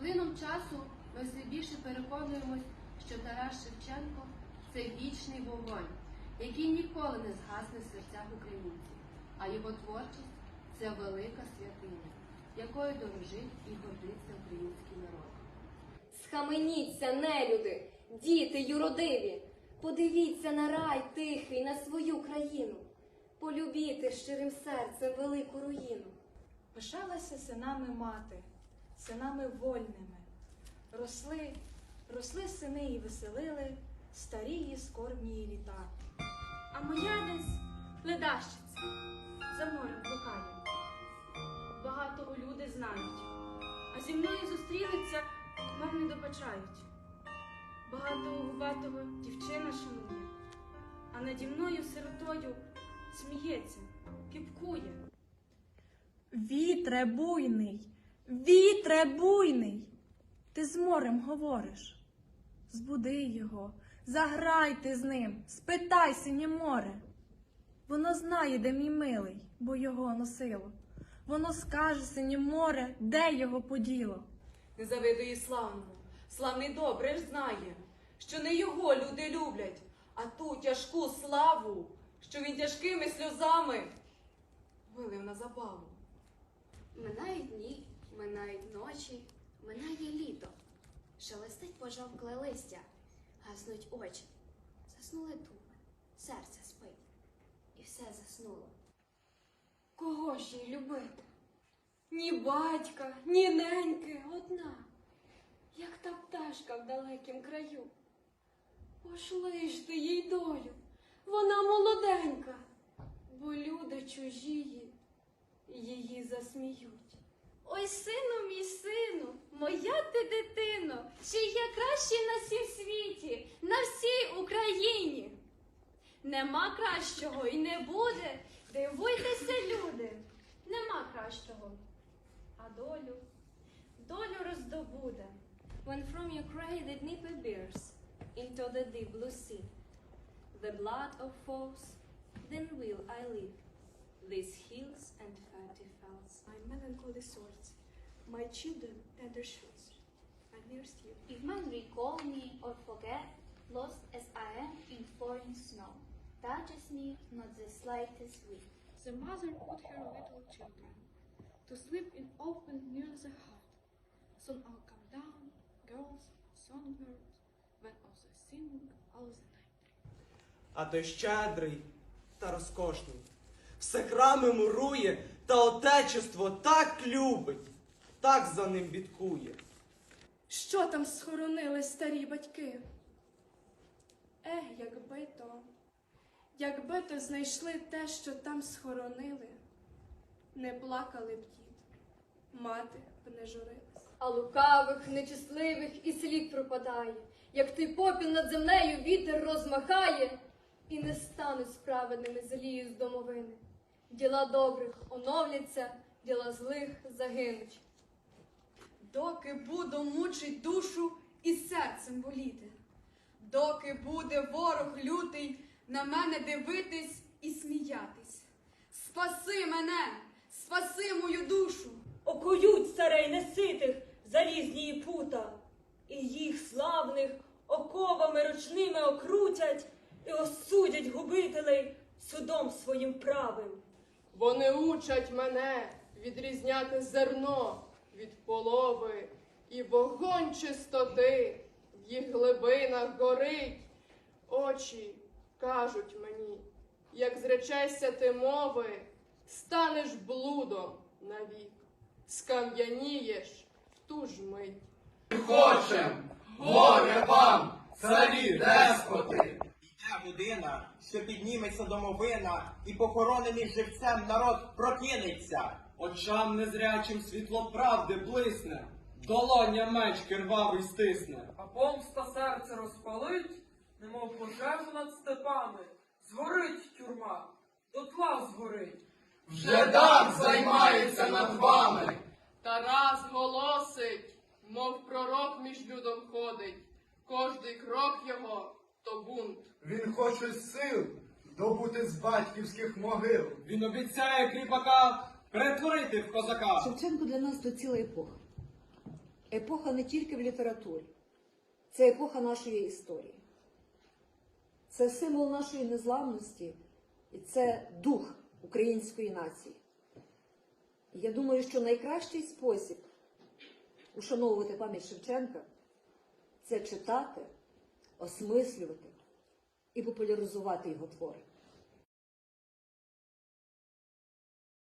плином часу ми все більше переконуємось, що Тарас Шевченко це вічний вогонь, який ніколи не згасне в серцях українців, а його творчість це велика святиня, якою дорожить і гордиться український народ. Схаменіться, нелюди, діти юродиві, подивіться на рай тихий, на свою країну, полюбіте щирим серцем велику руїну. Пишалася синами мати, синами вольними. Росли, росли сини і веселили старі її скорбні літа. А моя десь ледащиця, за морем блукає. Багатого люди знають, а зі мною зустрінуться, мов не добачають. Багатого губатого дівчина шанує, а наді мною сиротою сміється, кипкує. Вітре буйний, вітре буйний, ти з морем говориш. Збуди його, заграйте з ним, спитай синє море. Воно знає, де мій милий, бо його носило. Воно скаже синє море, де його поділо. Не завидує славному. Славний добре ж знає, що не його люди люблять, а ту тяжку славу, що він тяжкими сльозами вилив на забаву. Минають дні, минають ночі, минає літо. Шелестить пожовкле листя, гаснуть очі. Заснули думи, серце спить, і все заснуло. Кого ж їй любити? Ні батька, ні неньки, одна, як та пташка в далекім краю. Пошли ж ти їй долю, вона молоденька, бо люди чужії її засміють. Ой, сину мій сину, моя ти дитино, чи я кращий на всім світі, на всій Україні. Нема кращого і не буде. Дивуйтеся, люди, нема кращого. А долю, долю роздобуде. When from grave the Dnieper bears into the deep blue sea, the blood of foes, then will I leave these hills and fatty fells. My melancholy swords, my children tender shoes. I nursed you. If man recall me or forget, lost as I am in foreign snow, touches me not the slightest whit. The mother put her little children to sleep in open near the heart. Soon I'll come down, girls, songbirds, when also sing all the night. а той щедрий та розкошний. Все храми мурує, та отечество так любить, так за ним бідкує. Що там схоронили старі батьки? Ех, якби то, якби то знайшли те, що там схоронили, не плакали б дід, мати б не журилась. А лукавих, нечисливих і слід пропадає, як той попіл над землею вітер розмахає, і не стануть справедними злію з домовини. Діла добрих оновляться, діла злих загинуть. Доки буду мучить душу і серцем боліти, доки буде ворог лютий на мене дивитись і сміятись. Спаси мене, спаси мою душу. окують царей неситих залізні і пута, і їх славних оковами ручними окрутять і осудять губителей судом своїм правим. Вони учать мене відрізняти зерно від полови, і вогонь чистоти в їх глибинах горить. Очі кажуть мені, як зречешся ти мови, станеш блудом навік, скам'янієш в ту ж мить. Хочем, горе вам, царі деспоти! Година, що підніметься домовина, і похоронений живцем народ прокинеться. Очам незрячим світло правди блисне, долоня меч кирвавий стисне. А помста серце розпалить, немов пожежу над степами, згорить тюрма, дотла згорить. Вже так займається над вами. Тарас голосить, мов пророк між людом ходить. Кожний крок його то бунт. Він хоче сил добути з батьківських могил. Він обіцяє кріпака перетворити в козака. Шевченко для нас то ціла епоха. епоха не тільки в літературі, це епоха нашої історії. Це символ нашої незламності і це дух української нації. Я думаю, що найкращий спосіб ушановувати пам'ять Шевченка це читати, осмислювати і популяризувати його твори.